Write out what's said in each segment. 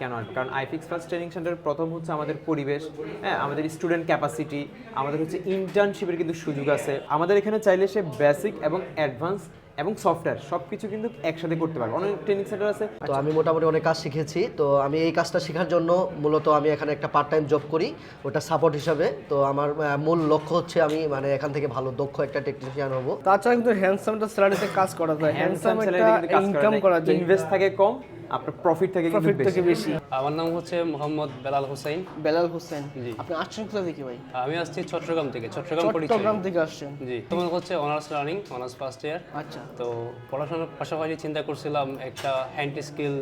কেন আসবে? কারণ আইফিক্স ফার্স্ট ট্রেনিং সেন্টার প্রথম হচ্ছে আমাদের পরিবেশ হ্যাঁ আমাদের স্টুডেন্ট ক্যাপাসিটি আমাদের হচ্ছে ইন্টার্নশিপের কিন্তু সুযোগ আছে। আমাদের এখানে চাইলে সে বেসিক এবং অ্যাডভান্স এবং সফটওয়্যার সব কিছু কিন্তু একসাথে করতে পারবে। অনেক ট্রেনিং সেন্টার আছে। তো আমি মোটামুটি অনেক কাজ শিখেছি। তো আমি এই কাজটা শেখার জন্য মূলত আমি এখানে একটা পার্ট টাইম জব করি ওটা সাপোর্ট হিসাবে। তো আমার মূল লক্ষ্য হচ্ছে আমি মানে এখান থেকে ভালো দক্ষ একটা টেকনিশিয়ান হব। তাছাড়া কিন্তু হ্যান্ডসামটা স্যালারিতে কাজ করা যায়। হ্যান্ডসাম একটা ইনকাম করা যায়। ইনভেস্ট থাকে কম আপনার প্রফিট থেকে প্রফিট থেকে বেশি। আমার নাম হচ্ছে মোহাম্মদ বেলাল হোসেন। বেলাল হোসেন। আপনি আসছেন কোথা থেকে ভাই? আমি আসছি চট্টগ্রাম থেকে চট্টগ্রাম চট্টগ্রাম থেকে আসছেন। জি তোমার হচ্ছে honours learning honours first year আচ্ছা। তো পড়াশোনার পাশাপাশি চিন্তা করছিলাম একটা হ্যান্ড স্কিল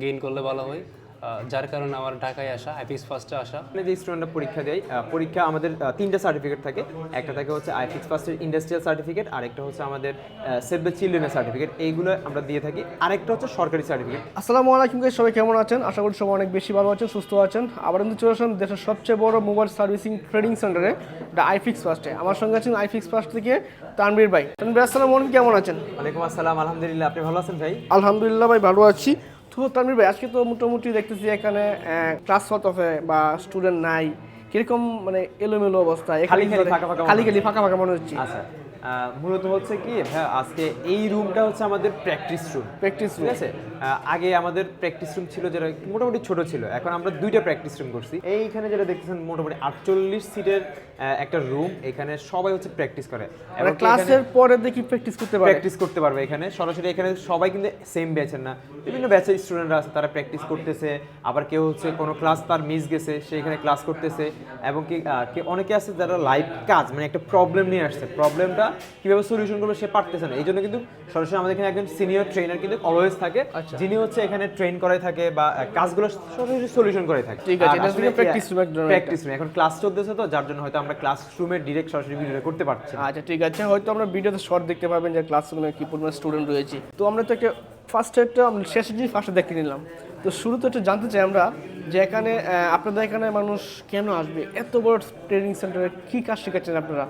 গেইন করলে ভালো হয়। যার কারণে আমার ঢাকায় আসা আইপিএস ফার্স্টে আসা। এখানে যে স্টুডেন্টরা পরীক্ষা দেয় পরীক্ষা আমাদের তিনটা সার্টিফিকেট থাকে। একটা থাকে হচ্ছে আইফিক্স ফার্স্টের ইন্ডাস্ট্রিয়াল সার্টিফিকেট আরেকটা হচ্ছে আমাদের সেভ দ্য চিলড্রেনের সার্টিফিকেট এইগুলো আমরা দিয়ে থাকি। আরেকটা হচ্ছে সরকারি সার্টিফিকেট আসসালামু আলাইকুম সবাই কেমন আছেন? আশা করি সবাই অনেক বেশি ভালো আছেন সুস্থ আছেন। আবার কিন্তু চলে আসেন দেশের সবচেয়ে বড় মোবাইল সার্ভিসিং ট্রেডিং সেন্টারে এটা আইফিক্স ফার্স্টে আমার সঙ্গে আছেন আইফিক্স ফার্স্ট থেকে তানবীর ভাই। তানবীর আসসালামু আলাইকুম কেমন আছেন? ওয়ালাইকুম আসসালাম আলহামদুলিল্লাহ আপনি ভালো আছেন ভাই? আলহামদুলিল্লাহ ভাই ভালো আছি। তো তানভীর ভাই আজকে তো মোটামুটি দেখতেছি এখানে ক্লাস হতে বা স্টুডেন্ট নাই। কীরকম মানে এলোমেলো অবস্থা? খালি খালি ফাঁকা ফাঁকা খালি মনে খালি ফাঁকা ফাঁকা মনে হচ্ছে। আচ্ছা। মূলত হচ্ছে কি হ্যাঁ আজকে এই রুমটা হচ্ছে আমাদের প্র্যাকটিস রুম প্র্যাকটিস ঠিক আছে? আগে আমাদের প্র্যাকটিস রুম ছিল যেটা মোটামুটি ছোট ছিল এখন আমরা দুইটা প্র্যাকটিস রুম করছি। এইখানে যেটা দেখতেছেন মোটামুটি আটচল্লিশ সিটের একটা রুম এখানে সবাই হচ্ছে প্র্যাকটিস করে। এবং ক্লাসের পরে দেখি প্র্যাকটিস করতে পারে প্র্যাকটিস করতে পারবে এখানে। সরাসরি এখানে সবাই কিন্তু সেম ব্যাচের না। বিভিন্ন ব্যাচের স্টুডেন্টরা আছে তারা প্র্যাকটিস করতেছে। আবার কেউ হচ্ছে কোনো ক্লাস তার মিস গেছে সে এখানে ক্লাস করতেছে। এবং কি অনেকে আছে যারা লাইভ কাজ মানে একটা প্রবলেম নিয়ে আসছে। প্রবলেমটা কীভাবে সলিউশন করবে সে পারতেছে না। এই জন্য কিন্তু সরাসরি আমাদের এখানে একজন সিনিয়র ট্রেনার কিন্তু অলওয়েজ থাকে। যিনি হচ্ছে এখানে ট্রেন করে থাকে বা কাজগুলো সরাসরি সলিউশন করে থাকে। ঠিক আছে, এটা হচ্ছে practice room এক ধরনের প্র্যাকটিস রুম এখন ক্লাস চলতেছে তো যার জন্য হয়তো আমরা ক্লাসরুমে ডিরেক্ট সরাসরি ভিডিও করতে পারছি। আচ্ছা ঠিক আছে। হয়তো আমরা ভিডিওতে শর্ট দেখতে পাবেন যে ক্লাসরুমে কি পরিমাণ স্টুডেন্ট রয়েছে। তো আমরা তো একটা ফার্স্ট একটা শেষ জিনিস ফার্স্টে দেখে নিলাম। তো শুরুতে একটু জানতে চাই আমরা যে এখানে আপনাদের এখানে মানুষ কেন আসবে? এত বড় ট্রেনিং সেন্টারে কী কাজ শেখাচ্ছেন আপনারা?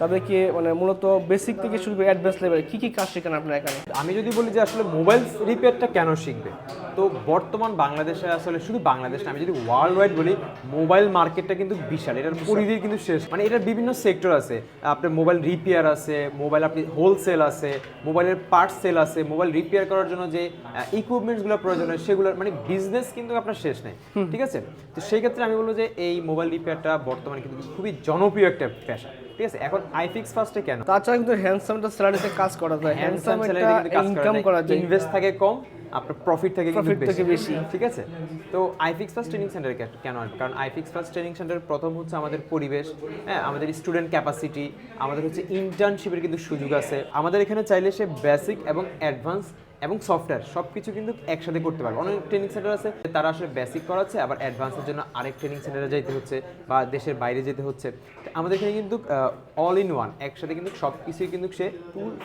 তাদেরকে মানে মূলত বেসিক থেকে শুরু করে অ্যাডভান্স লেভেলে কী কী কাজ শেখান আপনার এখানে? আমি যদি বলি যে আসলে মোবাইল রিপেয়ারটা কেন শিখবে? তো বর্তমান বাংলাদেশে আসলে শুধু বাংলাদেশ না আমি যদি ওয়ার্ল্ড ওয়াইড বলি মোবাইল মার্কেটটা কিন্তু বিশাল। এটার পরিধির কিন্তু শেষ। মানে এটার বিভিন্ন সেক্টর আছে। আপনার মোবাইল রিপেয়ার আছে মোবাইল আপনি হোলসেল আছে মোবাইলের পার্টস সেল আছে মোবাইল রিপেয়ার করার জন্য যে ইকুইপমেন্টসগুলো প্রয়োজন হয় সেগুলোর মানে বিজনেস কিন্তু আপনার শেষ নেই। ঠিক আছে? তো সেই ক্ষেত্রে আমি বলব যে এই মোবাইল রিপেয়ারটা বর্তমানে কিন্তু খুবই জনপ্রিয় একটা পেশা ঠিক আছে এখন আইফিক্স ফার্স্টে কেন? তাছাড়া কিন্তু হ্যান্ডসামটা স্যালারিতে কাজ করা যায়। হ্যান্ডসাম ইনকাম করা যায়। ইনভেস্ট থাকে কম আপনার প্রফিট থাকে কিন্তু থেকে বেশি। ঠিক আছে? তো আইফিক্স ফার্স্ট ট্রেনিং সেন্টার কেন আসবে? কারণ আইফিক্স ফার্স্ট ট্রেনিং সেন্টার প্রথম হচ্ছে আমাদের পরিবেশ হ্যাঁ আমাদের স্টুডেন্ট ক্যাপাসিটি আমাদের হচ্ছে ইন্টার্নশিপের কিন্তু সুযোগ আছে। আমাদের এখানে চাইলে সে বেসিক এবং অ্যাডভান্স এবং সফটওয়্যার সব কিছু কিন্তু একসাথে করতে পারবে। অনেক ট্রেনিং সেন্টার আছে তারা আসলে বেসিক করাচ্ছে আবার অ্যাডভান্সের জন্য আরেক ট্রেনিং সেন্টারে যেতে হচ্ছে বা দেশের বাইরে যেতে হচ্ছে। আমাদের এখানে কিন্তু অল ইন ওয়ান একসাথে কিন্তু সব কিছুই কিন্তু সে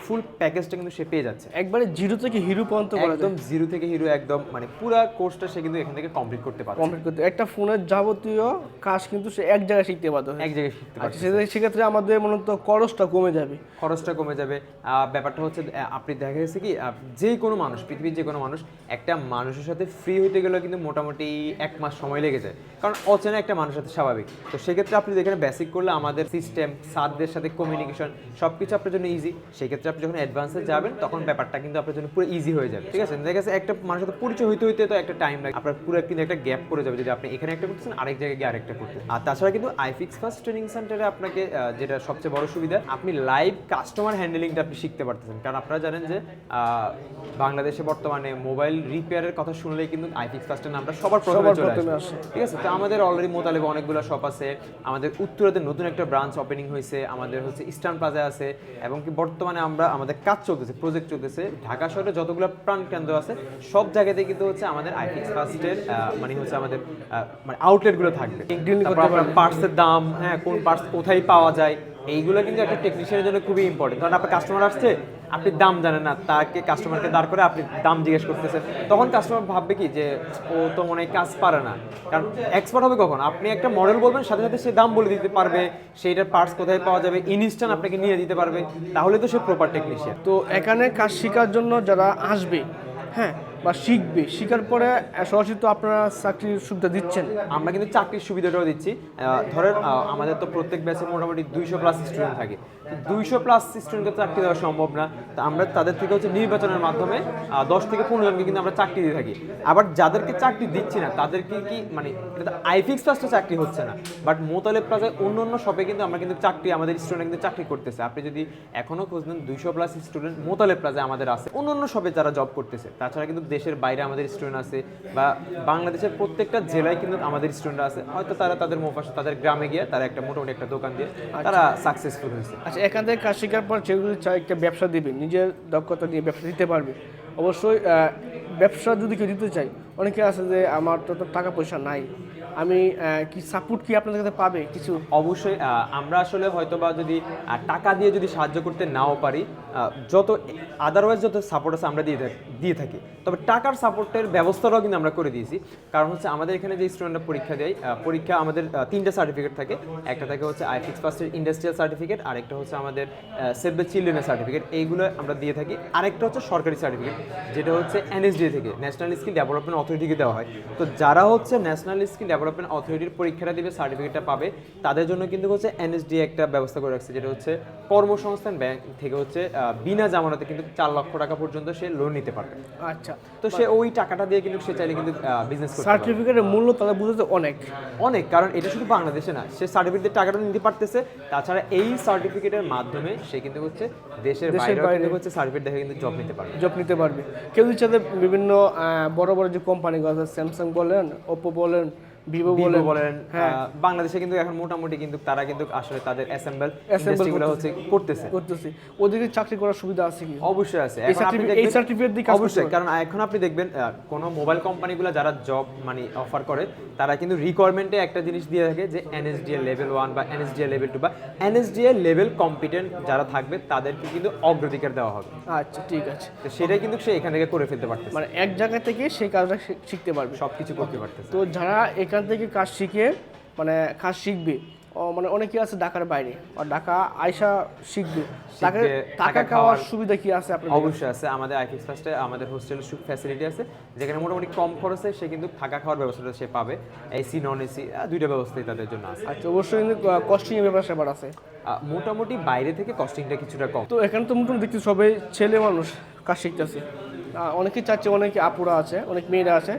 ফুল প্যাকেজটা কিন্তু সে পেয়ে যাচ্ছে। একবারে জিরো থেকে হিরো পর্যন্ত একদম জিরো থেকে হিরো একদম মানে পুরা কোর্সটা সে কিন্তু এখান থেকে কমপ্লিট করতে পারছে। কমপ্লিট করতে একটা ফোনের যাবতীয় কাজ কিন্তু সে এক জায়গায় শিখতে পারতো এক জায়গায় শিখতে সে- সেক্ষেত্রে আমাদের মূলত খরচটা কমে যাবে। খরচটা কমে যাবে। ব্যাপারটা হচ্ছে আপনি দেখা গেছে কি যে কোনো মানুষ, পৃথিবীর যে কোনো মানুষ, একটা মানুষের সাথে ফ্রি হইতে গেলে কিন্তু মোটামুটি এক মাস সময় লেগে যায়। কারণ অচেনা একটা মানুষের সাথে স্বাভাবিক। তো সেক্ষেত্রে আপনি এখানে বেসিক করলে আমাদের সিস্টেম সাদদের সাথে কমিউনিকেশন সব কিছু আপনার জন্য ইজি সেক্ষেত্রে আপনি যখন অ্যাডভান্সে যাবেন, তখন ব্যাপারটা কিন্তু আপনার জন্য পুরো ইজি হয়ে যাবে, ঠিক আছে? দেখা গেছে একটা মানুষের সাথে পরিচয় হইতে হইতে তো একটা টাইম লাগে। আপনার পুরো কিন্তু একটা গ্যাপ পড়ে যাবে যদি আপনি এখানে একটা করতেছেন, আরেক জায়গায় গিয়ে আরেকটা করতে আর তাছাড়া কিন্তু আইফিক্স ফার্স্ট ট্রেনিং সেন্টারে আপনাকে যেটা সবচেয়ে বড় সুবিধা, আপনি লাইভ কাস্টমার হ্যান্ডেলিংটা আপনি শিখতে পারতেছেন। কারণ আপনারা জানেন যে বাংলাদেশে বর্তমানে মোবাইল রিপেয়ারের কথা শুনলেই কিন্তু আইফিক্স ফার্স্টের নামটা সবার প্রথমে চলে আসে। ঠিক আছে? তো আমাদের অলরেডি মোতালেবে অনেকগুলো শপ আছে। আমাদের উত্তরাতে নতুন একটা ব্রাঞ্চ ওপেনিং হয়েছে। আমাদের হচ্ছে ইস্টার্ন প্লাজায় আছে। এবং কি বর্তমানে আমরা আমাদের কাজ চলতেছে প্রজেক্ট চলতেছে। ঢাকা শহরে যতগুলো প্রাণ কেন্দ্র আছে সব জায়গাতে কিন্তু হচ্ছে আমাদের আইফিক্স ফার্স্টের মানে হচ্ছে আমাদের মানে আউটলেটগুলো থাকবে। পার্টসের দাম হ্যাঁ কোন পার্টস কোথায় পাওয়া যায় এইগুলো কিন্তু একটা টেকনিশিয়ানের জন্য খুবই ইম্পর্টেন্ট কারণ আপনার কাস্টমার আসছে আপনি দাম জানেন না তাকে কাস্টমারকে দাঁড় করে আপনি দাম জিজ্ঞেস করতেছেন। তখন কাস্টমার ভাববে কি যে ও তো মনে হয় কাজ পারে না। কারণ এক্সপার্ট হবে কখন? আপনি একটা মডেল বলবেন সাথে সাথে সে দাম বলে দিতে পারবে সেইটার পার্টস কোথায় পাওয়া যাবে ইনস্ট্যান্ট আপনাকে নিয়ে দিতে পারবে তাহলে তো সে প্রপার টেকনিশিয়ান তো এখানে কাজ শেখার জন্য যারা আসবে হ্যাঁ বা শিখবে শেখার পরে সরাসরি তো আপনারা চাকরির সুবিধা দিচ্ছেন। আমরা কিন্তু চাকরির সুবিধাটাও দিচ্ছি। ধরেন আমাদের তো প্রত্যেক ব্যাচে মোটামুটি দুইশো প্লাস স্টুডেন্ট থাকে। দুইশো প্লাস স্টুডেন্টকে চাকরি দেওয়া সম্ভব না। তা আমরা তাদের থেকে হচ্ছে নির্বাচনের মাধ্যমে দশ থেকে পনেরো জনকে কিন্তু আমরা চাকরি দিয়ে থাকি। আবার যাদেরকে চাকরি দিচ্ছি না তাদেরকে কি মানে আইফিক্স ফার্স্টে চাকরি হচ্ছে না। বাট মোতালেব প্লাজায় অন্য অন্য শপে কিন্তু আমরা কিন্তু চাকরি আমাদের স্টুডেন্ট কিন্তু চাকরি করতেছে। আপনি যদি এখনও খোঁজ নেন দুইশো প্লাস স্টুডেন্ট মোতালেব প্লাজায় আমাদের আছে। অন্য অন্য শপে যারা জব করতেছে তাছাড়া কিন্তু দেশের বাইরে আমাদের স্টুডেন্ট আছে বা বাংলাদেশের প্রত্যেকটা জেলায় কিন্তু আমাদের স্টুডেন্ট আছে। হয়তো তারা তাদের মোফাস তাদের গ্রামে গিয়ে তারা একটা মোটামুটি একটা দোকান দিয়ে তারা সাকসেসফুল হয়েছে। আচ্ছা এখান থেকে কাজ শেখার পর সেগুলো চাই একটা ব্যবসা দিবে, নিজের দক্ষতা দিয়ে ব্যবসা দিতে পারবে। অবশ্যই ব্যবসা যদি কেউ দিতে চাই অনেকে আছে যে আমার তো টাকা পয়সা নাই, আমি কি সাপোর্ট কি আপনাদের কাছে পাবে কিছু? অবশ্যই আমরা আসলে হয়তো বা যদি টাকা দিয়ে যদি সাহায্য করতে নাও পারি যত আদারওয়াইজ যত সাপোর্ট আছে আমরা দিয়ে থাকি দিয়ে থাকি। তবে টাকার সাপোর্টের ব্যবস্থাটাও কিন্তু আমরা করে দিয়েছি। কারণ হচ্ছে আমাদের এখানে যে স্টুডেন্টরা পরীক্ষা দেয় পরীক্ষা আমাদের তিনটা সার্টিফিকেট থাকে। একটা থাকে হচ্ছে আইফিক্স ফার্স্টের ইন্ডাস্ট্রিয়াল সার্টিফিকেট আরেকটা হচ্ছে আমাদের সেভ দ্য চিলড্রেনের সার্টিফিকেট এইগুলো আমরা দিয়ে থাকি। আরেকটা হচ্ছে সরকারি সার্টিফিকেট যেটা হচ্ছে এনএসডি থেকে ন্যাশনাল স্কিল ডেভেলপমেন্ট অথরিটিকে দেওয়া হয়। তো যারা হচ্ছে ন্যাশনাল স্কিল ডেভেলপমেন্ট অথরিটির পরীক্ষাটা দিবে সার্টিফিকেটটা পাবে, তাদের জন্য কিন্তু হচ্ছে এনএসডি একটা ব্যবস্থা করে রাখছে, যেটা হচ্ছে কর্মসংস্থান ব্যাংক থেকে হচ্ছে বিনা জামানতে কিন্তু চার লক্ষ টাকা পর্যন্ত সে লোন নিতে পারবে। আচ্ছা। তো সে ওই টাকাটা দিয়ে কিন্তু সে চাইলে কিন্তু বিজনেস সার্টিফিকেটের মূল্য তাদের বুঝতে অনেক। অনেক কারণ এটা শুধু বাংলাদেশে না সে সার্টিফিকেটের টাকাটা নিতে পারতেছে। তাছাড়া এই সার্টিফিকেটের মাধ্যমে সে কিন্তু হচ্ছে দেশের দেশের বাইরে হচ্ছে সার্টিফিকেট দেখে কিন্তু জব নিতে পারবে। জব নিতে পারবে। কেউ যদি চাইতে বিভিন্ন বড় বড় যে কোম্পানিগুলো আছে স্যামসাং বলেন ওপো বলেন ভিভো ভিভো বলেন হ্যাঁ। বাংলাদেশে কিন্তু এখন মোটামুটি কিন্তু তারা কিন্তু আসলে তাদের অ্যাসেম্বল হচ্ছে করতেছে। করতেছি। ওদেরকে চাকরি করার সুবিধা আছে কি? অবশ্যই আছে। এই দিয়ে অবশ্যই কারণ এখন আপনি দেখবেন কোনো মোবাইল কোম্পানিগুলো যারা জব মানে অফার করে তারা কিন্তু রিকোয়ারমেন্টে একটা জিনিস দিয়ে থাকে যে এনএসডিএল লেভেল ওয়ান বা এনএসডিএল লেভেল টু বা এনএসডিএল লেভেল কম্পিটেন্ট যারা থাকবে তাদেরকে কিন্তু অগ্রাধিকার দেওয়া হবে। আচ্ছা ঠিক আছে। তো সেটাই কিন্তু সে এখান থেকে করে ফেলতে পারতেছে। মানে এক জায়গা থেকে সেই কাজটা শিখতে পারবে। সব কিছু করতে পারতেছে। তো যারা এখান থেকে কাজ শিখে মানে কাজ শিখবে। মানে অনেকে আছে ঢাকার বাইরে। আর ঢাকা আয়সা শিখবে। তাকে টাকা খাওয়ার সুবিধা কি আছে আপনার অবশ্যই আছে। আমাদের আইফিক্স ফার্স্টে আমাদের হোস্টেল ফ্যাসিলিটি আছে যেখানে মোটামুটি কম খরচে সে কিন্তু থাকা খাওয়ার ব্যবস্থাটা সে পাবে। এসি নন এসি দুইটা ব্যবস্থাই তাদের জন্য আছে। আচ্ছা অবশ্যই কিন্তু কস্টিং এর ব্যাপার স্যাপার আছে। মোটামুটি বাইরে থেকে কস্টিংটা কিছুটা কম। তো এখানে তো মোটামুটি দেখছি সবাই ছেলে মানুষ কাজ শিখতেছে। অনেকে চাচ্ছে অনেকে আপুরা আছে অনেক মেয়েরা আছে।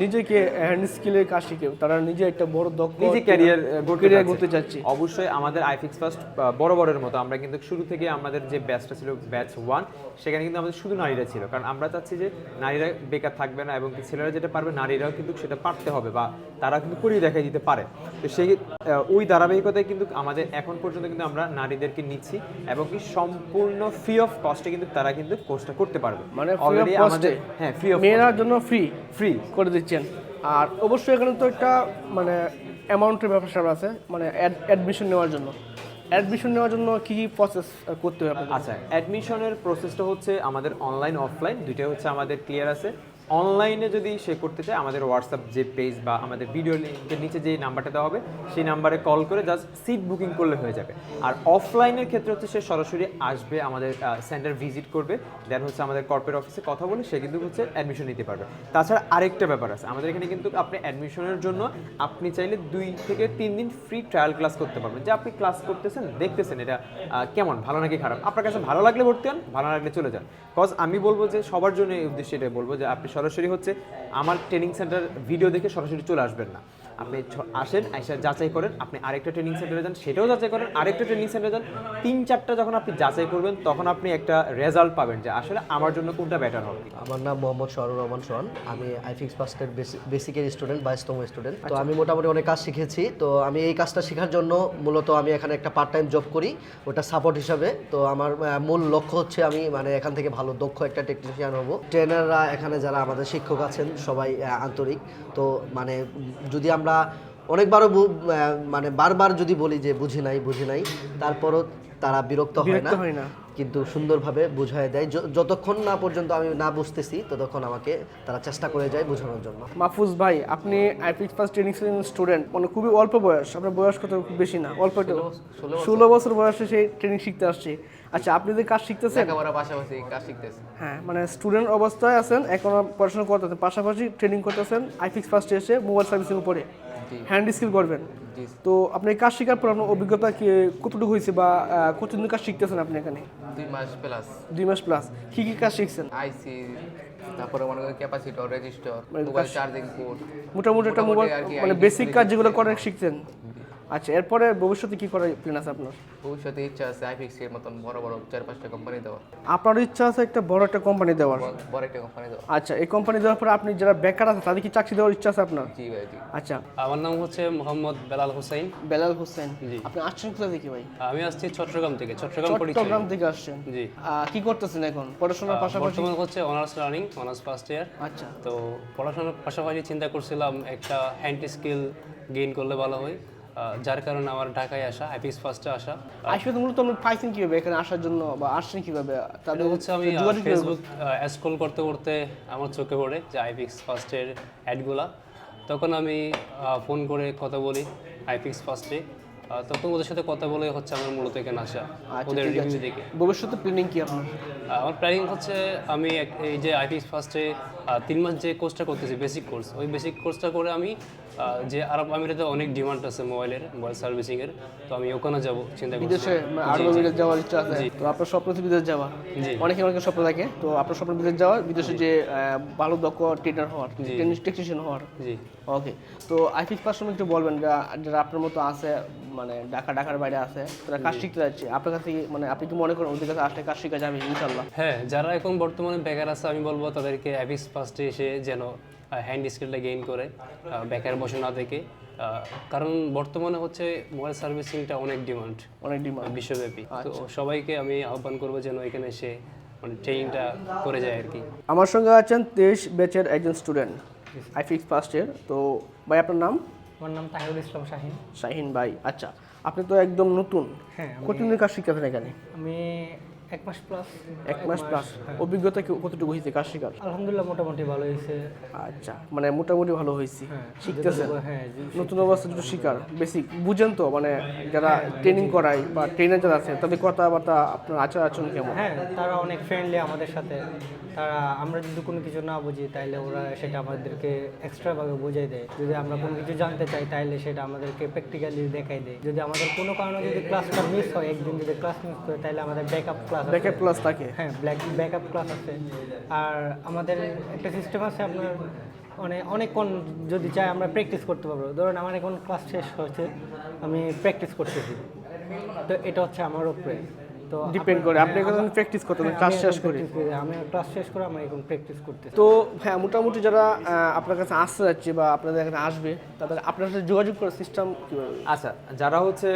নিজেকে হ্যান্ড স্কিলের কাজ শিখে তারা নিজে একটা বড় দক্ষ নিজে ক্যারিয়ার ক্যারিয়ার করতে চাচ্ছি। অবশ্যই আমাদের আইফিক্স ফার্স্ট বড় বড়ের মতো। আমরা কিন্তু শুরু থেকে আমাদের যে ব্যাচটা ছিল ব্যাচ ওয়ান সেখানে কিন্তু আমাদের শুধু নারীরা ছিল। কারণ আমরা চাচ্ছি যে নারীরা বেকার থাকবে না এবং ছেলেরা যেটা পারবে নারীরাও কিন্তু সেটা পারতে হবে বা তারা কিন্তু করিয়ে দেখাই দিতে পারে। তো সেই ওই ধারাবাহিকতায় কিন্তু আমাদের এখন পর্যন্ত কিন্তু আমরা নারীদেরকে নিচ্ছি এবং কি সম্পূর্ণ ফ্রি অফ কস্টে কিন্তু তারা কিন্তু কোর্সটা করতে পারবে। মানে of অলরেডি আমাদের হ্যাঁ ফ্রি অফ মেয়েরার জন্য ফ্রি ফ্রি করে দিচ্ছেন। আর অবশ্যই এখানে তো একটা মানে অ্যামাউন্টের ব্যাপার আছে মানে অ্যাডমিশন নেওয়ার জন্য। অ্যাডমিশন নেওয়ার জন্য কি কি প্রসেস করতে হবে আচ্ছা অ্যাডমিশনের প্রসেসটা হচ্ছে আমাদের অনলাইন অফলাইন দুইটাই হচ্ছে আমাদের ক্লিয়ার আছে। অনলাইনে যদি সে করতে চায়, আমাদের হোয়াটসঅ্যাপ যে পেজ বা আমাদের ভিডিও লিঙ্কের নিচে যে নাম্বারটা দেওয়া হবে, সেই নাম্বারে কল করে জাস্ট সিট বুকিং করলে হয়ে যাবে। আর অফলাইনের ক্ষেত্রে হচ্ছে সে সরাসরি আসবে, আমাদের সেন্টার ভিজিট করবে দেন হচ্ছে আমাদের কর্পোরেট অফিসে কথা বলে সে কিন্তু হচ্ছে অ্যাডমিশন নিতে পারবে। তাছাড়া আরেকটা ব্যাপার আছে, আমাদের এখানে কিন্তু আপনি অ্যাডমিশনের জন্য আপনি চাইলে দুই থেকে তিন দিন ফ্রি ট্রায়াল ক্লাস করতে পারবেন। যে আপনি ক্লাস করতেছেন, দেখতেছেন এটা কেমন, ভালো নাকি খারাপ? আপনার কাছে ভালো লাগলে ভর্তি হন, ভালো লাগলে চলে যান। কজ আমি বলব যে সবার জন্য এই উদ্দেশ্যে এটা বলব যে আপনি সরাসরি হচ্ছে আমার ট্রেনিং সেন্টার ভিডিও দেখে সরাসরি চলে আসবেন না। আপনি আসেন এসে যাচাই করেন আপনি আরেকটা ট্রেনিং সেন্টারে যান সেটাও যাচাই করেন আরেকটা ট্রেনিং সেন্টারে যান তিন চারটা যখন আপনি যাচাই করবেন তখন আপনি একটা রেজাল্ট পাবেন যে আসলে আমার জন্য কোনটা বেটার হবে। আমার নাম মোহাম্মদ শহরুর রহমান সোহান। আমি আইফিক্স ফার্স্টের বেসিকের স্টুডেন্ট বাইশতম স্টুডেন্ট তো আমি মোটামুটি অনেক কাজ শিখেছি। তো আমি এই কাজটা শেখার জন্য মূলত আমি এখানে একটা পার্ট টাইম জব করি ওটা সাপোর্ট হিসাবে। তো আমার মূল লক্ষ্য হচ্ছে আমি মানে এখান থেকে ভালো দক্ষ একটা টেকনিশিয়ান হব। ট্রেনাররা এখানে যারা আমাদের শিক্ষক আছেন সবাই আন্তরিক। তো মানে যদি আমরা অনেকবারও মানে বারবার যদি বলি যে বুঝি নাই বুঝি নাই তারপরও তারা বিরক্ত হয় না। কিন্তু সুন্দরভাবে বুঝায় দেয়। যতক্ষণ না পর্যন্ত আমি না বুঝতেছি ততক্ষণ আমাকে তারা চেষ্টা করে যায় বোঝানোর জন্য। মাহফুজ ভাই আপনি আইপিক্স ফার্স্ট ট্রেনিং স্টুডেন্ট মানে খুবই অল্প বয়স আপনার বয়স কত খুব বেশি না অল্প একটু। ষোলো বছর বয়সে সেই ট্রেনিং শিখতে আসছে। আচ্ছা আপনি যে কাজ শিখতেছেন পাশাপাশি কাজ শিখতেছি। হ্যাঁ মানে স্টুডেন্ট অবস্থায় আছেন এখন পড়াশোনা করতেছেন পাশাপাশি ট্রেনিং করতেছেন আইফিক্স ফার্স্টে এসে মোবাইল সার্ভিসিং উপরে। হ্যান্ড স্কিল করবেন। তো আপনি কাজ শেখার পর আপনার অভিজ্ঞতা কি কতটুকু হয়েছে বা কতদিন কাজ শিখতেছেন আপনি এখানে? দুই মাস প্লাস দুই মাস প্লাস কি কি কাজ শিখছেন? আইসি তারপরে মনে করেন capacitor resistor mobile charging port মোটামুটি একটা মোবাইল মানে বেসিক কাজ যেগুলো করেন শিখছেন। আচ্ছা এরপরে ভবিষ্যতে কি করার প্ল্যান আছে আপনার? ভবিষ্যতে ইচ্ছা আছে আইফিক্স এর মতন বড় বড় চার পাঁচটা কোম্পানি দেওয়া আপনার ইচ্ছা আছে একটা বড় একটা কোম্পানি দেওয়ার? বড়- বড় একটা কোম্পানি দেওয়া আচ্ছা এই কোম্পানি দেওয়ার পরে আপনি যারা বেকার আছে তাদের কি চাকরি দেওয়ার ইচ্ছা আছে আপনার? জি ভাই জি। আচ্ছা। আমার নাম হচ্ছে মোহাম্মদ বেলাল হোসেন। বেলাল হোসেন। জি। আপনি আসছেন কোথা থেকে ভাই? আমি আসছি চট্টগ্রাম থেকে চট্টগ্রাম চট্টগ্রাম থেকে আসছেন। জি। কি করতেছেন এখন? পড়াশোনার পাশাপাশি? বর্তমান হচ্ছে honours running honours first year আচ্ছা। তো পড়াশোনার পাশাপাশি চিন্তা করছিলাম একটা হ্যান্ড স্কিল গেইন করলে ভালো হয়। যার কারণে আমার ঢাকায় আসা আইপিএস ফার্স্টে আসা। আইপিএস মূলত আপনি পাইছেন কীভাবে এখানে আসার জন্য বা আসছেন কীভাবে? তাহলে হচ্ছে আমি ফেসবুক স্ক্রল করতে করতে আমার চোখে পড়ে যে আইপিএস ফার্স্টের অ্যাডগুলা তখন আমি ফোন করে কথা বলি আইপিএস ফার্স্টে তখন ওদের সাথে কথা বলে হচ্ছে আমার মূলত এখানে আসা আচ্ছা, ওদের রিভিউ দেখে। ভবিষ্যতে প্ল্যানিং কি আপনার? আমার প্ল্যানিং হচ্ছে আমি এই যে আইপিএস ফার্স্টে তিন মাস যে কোর্সটা করতেছি বেসিক কোর্স ওই বেসিক কোর্সটা করে আমি যে আরব আমিরাতে অনেক ডিমান্ড আছে মোবাইলের মোবাইল সার্ভিসিং এর তো আমি ওখানে যাব চিন্তা করছি। বিদেশে আরব বিদেশ যাওয়ার ইচ্ছা আছে। তো আপনার স্বপ্ন হচ্ছে বিদেশ যাওয়া। অনেকে অনেকে স্বপ্ন থাকে। তো আপনার স্বপ্ন বিদেশ যাওয়া বিদেশে যে ভালো দক্ষ ট্রেনার হওয়ার টেকনিশিয়ান হওয়ার। জি। ওকে তো আইফিক পাস সম্বন্ধে একটু বলবেন যারা আপনার মতো আছে মানে ঢাকা ঢাকার বাইরে আছে তারা কাজ শিখতে যাচ্ছে আপনার কাছে মানে আপনি কি মনে করেন ওদের কাছে আসলে কাজ শেখা যাবে ইনশাল্লাহ হ্যাঁ যারা এখন বর্তমানে বেকার আছে আমি বলব তাদেরকে অ্যাপিক্স ফার্স্টে এসে যেন হ্যান্ড স্কিলটা গেইন করে বেকার বসে না থেকে। কারণ বর্তমানে হচ্ছে মোবাইল সার্ভিসিংটা অনেক ডিমান্ড অনেক ডিমান্ড বিশ্বব্যাপী। তো সবাইকে আমি আহ্বান করব যেন এখানে এসে মানে ট্রেনিংটা করে যায় আর কি। আমার সঙ্গে আছেন তেইশ ব্যাচের একজন স্টুডেন্ট আইফিক্স ইয়ার তো ভাই আপনার নাম? আমার নাম তাহিরুল ইসলাম শাহিন। শাহিন ভাই আচ্ছা। আপনি তো একদম নতুন। হ্যাঁ কতদিনের কাজ শিখেছেন এখানে? আমি এক মাস প্লাস এক মাস প্লাস অভিজ্ঞতা কি- কতটুকু হয়েছে? কাজ শেখার আলহামদুলিল্লাহ মোটামুটি ভালো হয়েছে। আচ্ছা মানে মোটামুটি ভালো হয়েছে। হ্যাঁ শিখতেছেন? হ্যাঁ নতুন অবস্থা একটু শিকার। বেসিক বুঝেন তো মানে যারা ট্রেনিং করায় বা ট্রেনার যারা আছে তাদের কথাবার্তা আপনার আচার আচরণ কেমন? হ্যাঁ তারা অনেক ফ্রেন্ডলি আমাদের সাথে। তারা আমরা যদি কোনো কিছু না বুঝি তাহলে ওরা সেটা আমাদেরকে এক্সট্রাভাবে বুঝিয়ে দেয়। যদি আমরা কোনো কিছু জানতে চাই তাহলে সেটা আমাদেরকে প্র্যাকটিক্যালি দেখাই দেয়। যদি আমাদের কোনো কারণে যদি ক্লাসটা মিস হয় একদিন যদি ক্লাস মিস করে তাহলে আমাদের ব্যাকআপ ক্লাস ব্যাকআপ ক্লাস থাকে। হ্যাঁ ব্ল্যাক ব্যাকআপ ক্লাস আছে। আর আমাদের একটা সিস্টেম আছে আপনার মানে অনেকক্ষণ যদি চাই আমরা প্র্যাকটিস করতে পারব। ধরুন আমার এখন ক্লাস শেষ হয়েছে আমি প্র্যাকটিস করতেছি। তো এটা হচ্ছে আমার উপরে। তো ডিপেন্ড করে। আপনি এখন প্র্যাকটিস করতে ক্লাস শেষ করে। আমি ক্লাস শেষ করে আমি এখন প্র্যাকটিস করতেছি। তো হ্যাঁ মোটামুটি যারা আপনার কাছে আসতে যাচ্ছে বা আপনাদের এখানে আসবে তাদের আপনার সাথে যোগাযোগ করার সিস্টেম কীভাবে? আচ্ছা যারা হচ্ছে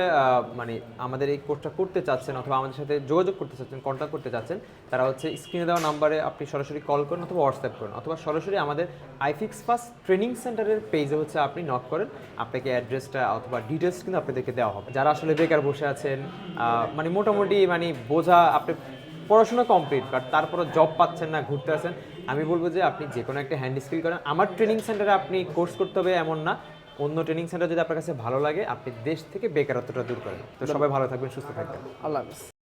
মানে আমাদের এই কোর্সটা করতে চাচ্ছেন অথবা আমাদের সাথে যোগাযোগ করতে চাচ্ছেন কন্ট্যাক্ট করতে চাচ্ছেন তারা হচ্ছে স্ক্রিনে দেওয়া নাম্বারে আপনি সরাসরি কল করুন অথবা হোয়াটসঅ্যাপ করুন। অথবা সরাসরি আমাদের আইফিক্স পাস ট্রেনিং সেন্টারের পেজে হচ্ছে আপনি নক করেন। আপনাকে অ্যাড্রেসটা অথবা ডিটেলস কিন্তু আপনাদেরকে দেওয়া হবে। যারা আসলে বেকার বসে আছেন মানে মোটামুটি মানে বোঝা আপনি পড়াশোনা কমপ্লিট বাট তারপরে জব পাচ্ছেন না ঘুরতে আছেন আমি বলব যে আপনি যে কোনো একটা হ্যান্ড স্কিল করেন। আমার ট্রেনিং সেন্টারে আপনি কোর্স করতে হবে এমন না। অন্য ট্রেনিং সেন্টার যদি আপনার কাছে ভালো লাগে আপনি দেশ থেকে বেকারত্বটা দূর করেন। তো সবাই ভালো থাকবেন সুস্থ থাকবেন। আল্লাহ হাফিজ।